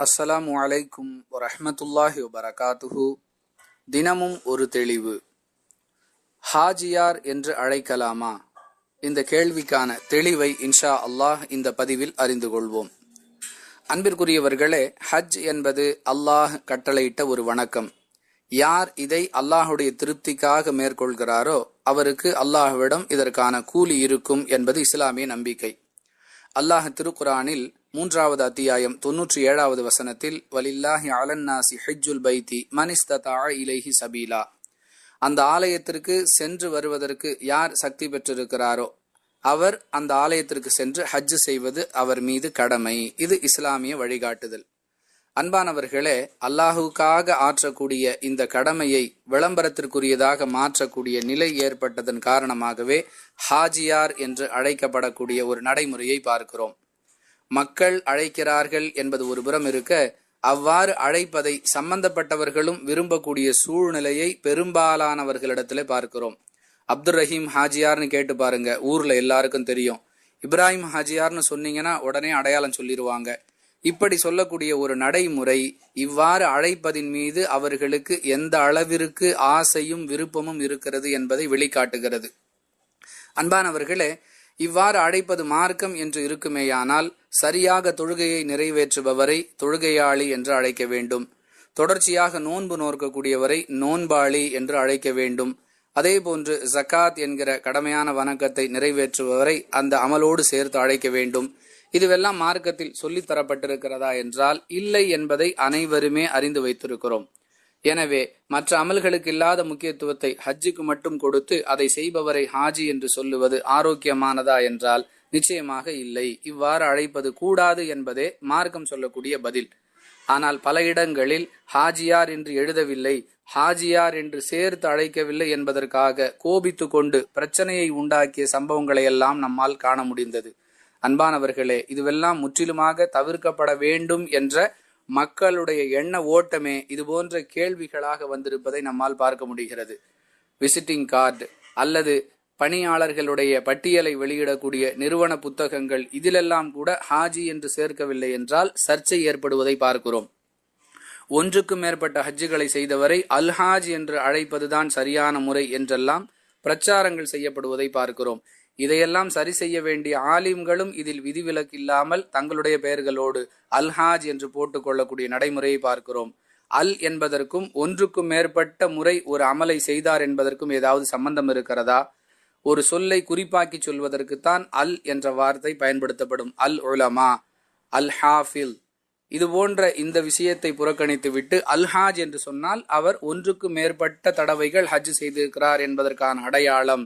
அஸ்ஸலாமு அலைக்கும் வரஹ்மத்துல்லாஹி வபரகாத்துஹு. தினமும் ஒரு தெளிவு. ஹாஜியார் என்று அழைக்கலாமா? இந்த கேள்விக்கான தெளிவை இன்ஷா அல்லாஹ் இந்த பதிவில் அறிந்து கொள்வோம். அன்பிற்குரியவர்களே ஹஜ் என்பது அல்லாஹ் கட்டளையிட்ட ஒரு வணக்கம். யார் இதை அல்லாஹுடைய திருப்திக்காக மேற்கொள்கிறாரோ அவருக்கு அல்லாஹ்விடம் இதற்கான கூலி இருக்கும் என்பது இஸ்லாமிய நம்பிக்கை. அல்லாஹ் திருக்குரானில் மூன்றாவது அத்தியாயம் தொன்னூற்றி ஏழாவது வசனத்தில் வலில்லாஹி அலன்னாசி ஹிஜ்ஜுல் பைத்தி மனிஸ்ததா இலைஹி சபீலா. அந்த ஆலயத்திற்கு சென்று வருவதற்கு யார் சக்தி பெற்றிருக்கிறாரோ அவர் அந்த ஆலயத்திற்கு சென்று ஹஜ் செய்வது அவர் மீது கடமை. இது இஸ்லாமிய வழிகாட்டுதல். அன்பானவர்களே அல்லாஹுக்காக ஆற்றக்கூடிய இந்த கடமையை விளம்பரத்திற்குரியதாக மாற்றக்கூடிய நிலை ஏற்பட்டதன் காரணமாகவே ஹாஜியார் என்று அழைக்கப்படக்கூடிய ஒரு நடைமுறையை பார்க்கிறோம். மக்கள் அழைக்கிறார்கள் என்பது ஒரு புறம் இருக்க அவ்வாறு அழைப்பதை சம்பந்தப்பட்டவர்களும் விரும்பக்கூடிய சூழ்நிலையை பெரும்பாலானவர்களிடத்திலே பார்க்கிறோம். அப்துல் ரஹீம் ஹாஜியார்னு கேட்டு பாருங்க ஊர்ல எல்லாருக்கும் தெரியும். இப்ராஹிம் ஹாஜியார்னு சொன்னீங்கன்னா உடனே அடையாளம் சொல்லிடுவாங்க இப்படி சொல்லக்கூடிய ஒரு நடைமுறை இவ்வாறு அழைப்பதின் மீது அவர்களுக்கு எந்த அளவிற்கு ஆசையும் விருப்பமும் இருக்கிறது என்பதை வெளிக்காட்டுகிறது. அன்பானவர்களே இவ்வாறு அழைப்பது மார்க்கம் என்று இருக்குமேயானால் சரியாக தொழுகையை நிறைவேற்றுபவரை தொழுகையாளி என்று அழைக்க வேண்டும். தொடர்ச்சியாக நோன்பு நோக்கக்கூடியவரை நோன்பாளி என்று அழைக்க வேண்டும். அதே போன்று ஜக்காத் என்கிற கடமையான வணக்கத்தை நிறைவேற்றுபவரை அந்த அமலோடு சேர்த்து அழைக்க வேண்டும். இதுவெல்லாம் மார்க்கத்தில் சொல்லித்தரப்பட்டிருக்கிறதா என்றால் இல்லை என்பதை அனைவருமே அறிந்து வைத்திருக்கிறோம். எனவே மற்ற அமல்களுக்கு இல்லாத முக்கியத்துவத்தை ஹஜ்ஜுக்கு மட்டும் கொடுத்து அதை செய்பவரை ஹாஜி என்று சொல்லுவது ஆரோக்கியமானதா என்றால் நிச்சயமாக இல்லை. இவ்வாறு அழைப்பது கூடாது என்பதே மார்க்கம் சொல்லக்கூடிய பதில். ஆனால் பல இடங்களில் ஹாஜியார் என்று எழுதவில்லை ஹாஜியார் என்று சேர்த்து அழைக்கவில்லை என்பதற்காக கோபித்து கொண்டு பிரச்சனையை உண்டாக்கிய சம்பவங்களை எல்லாம் நம்மால் காண முடிந்தது. அன்பானவர்களே இதுவெல்லாம் முற்றிலுமாக தவிர்க்கப்பட வேண்டும் என்ற மக்களுடைய எண்ண ஓட்டமே இது போன்ற கேள்விகளாக வந்திருப்பதை நம்மால் பார்க்க முடிகிறது. விசிட்டிங் கார்டு அல்லது பணியாளர்களுடைய பட்டியலை வெளியிடக்கூடிய நிறுவன புத்தகங்கள் இதிலெல்லாம் கூட ஹாஜி என்று சேர்க்கவில்லை என்றால் சர்ச்சை ஏற்படுவதை பார்க்கிறோம். ஒன்றுக்கும் மேற்பட்ட ஹஜ்ஜுகளை செய்தவரை அல்ஹாஜ் என்று அழைப்பதுதான் சரியான முறை என்றெல்லாம் பிரச்சாரங்கள் செய்யப்படுவதை பார்க்கிறோம். இதையெல்லாம் சரி செய்ய வேண்டிய ஆலிம்களும் இதில் விதிவிலக்கு இல்லாமல் தங்களுடைய பெயர்களோடு அல்ஹாஜ் என்று போட்டுக்கொள்ளக்கூடிய நடைமுறையை பார்க்கிறோம். அல் என்பதற்கும் ஒன்றுக்கும் மேற்பட்ட முறை ஒரு அமலை செய்தார் என்பதற்கும் ஏதாவது சம்பந்தம் இருக்கிறதா? ஒரு சொல்லை குறிப்பாக்கி சொல்வதற்குத்தான் அல் என்ற வார்த்தை பயன்படுத்தப்படும். அல் உலமா அல் ஹாஃபில். இது போன்ற இந்த விஷயத்தை புறக்கணித்துவிட்டு அல்ஹாஜ் என்று சொன்னால் அவர் ஒன்றுக்கு மேற்பட்ட தடவைகள் ஹஜ் செய்திருக்கிறார் என்பதற்கான அடையாளம்.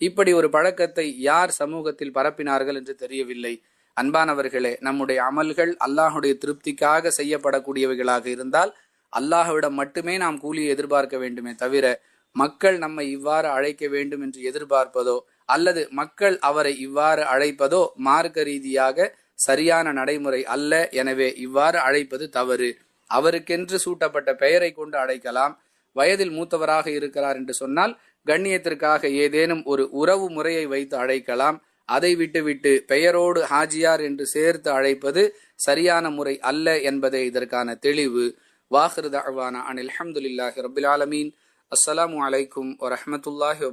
இப்படி ஒரு பழக்கத்தை யார் சமூகத்தில் பரப்பினார்கள் என்று தெரியவில்லை. அன்பானவர்களே நம்முடைய அமல்கள் அல்லாஹுடைய திருப்திக்காக செய்யப்படக்கூடியவைகளாக இருந்தால் அல்லாஹுவிடம் மட்டுமே நாம் கூலியை எதிர்பார்க்க வேண்டுமே தவிர மக்கள் நம்மை இவ்வாறு அழைக்க வேண்டும் என்று எதிர்பார்ப்பதோ அல்லது மக்கள் அவரை இவ்வாறு அழைப்பதோ மார்க்க ரீதியாக சரியான நடைமுறை அல்ல எனவே இவ்வாறு அழைப்பது தவறு. அவருக்கென்று சூட்டப்பட்ட பெயரை கொண்டு அழைக்கலாம். வயதில் மூத்தவராக இருக்கிறார் என்று சொன்னால் கண்ணியத்திற்காக ஏதேனும் ஒரு உறவு முறையை வைத்து அழைக்கலாம். அதை விட்டுவிட்டு பெயரோடு ஹாஜியார் என்று சேர்த்து அழைப்பது சரியான முறை அல்ல என்பதே இதற்கான தெளிவு. வாஹிருதாவான அனில் அஹமதுல்லாஹி ரபில் ஆலமீன். அஸ்ஸலாமு அலைக்கும் வரமத்துல்லாஹி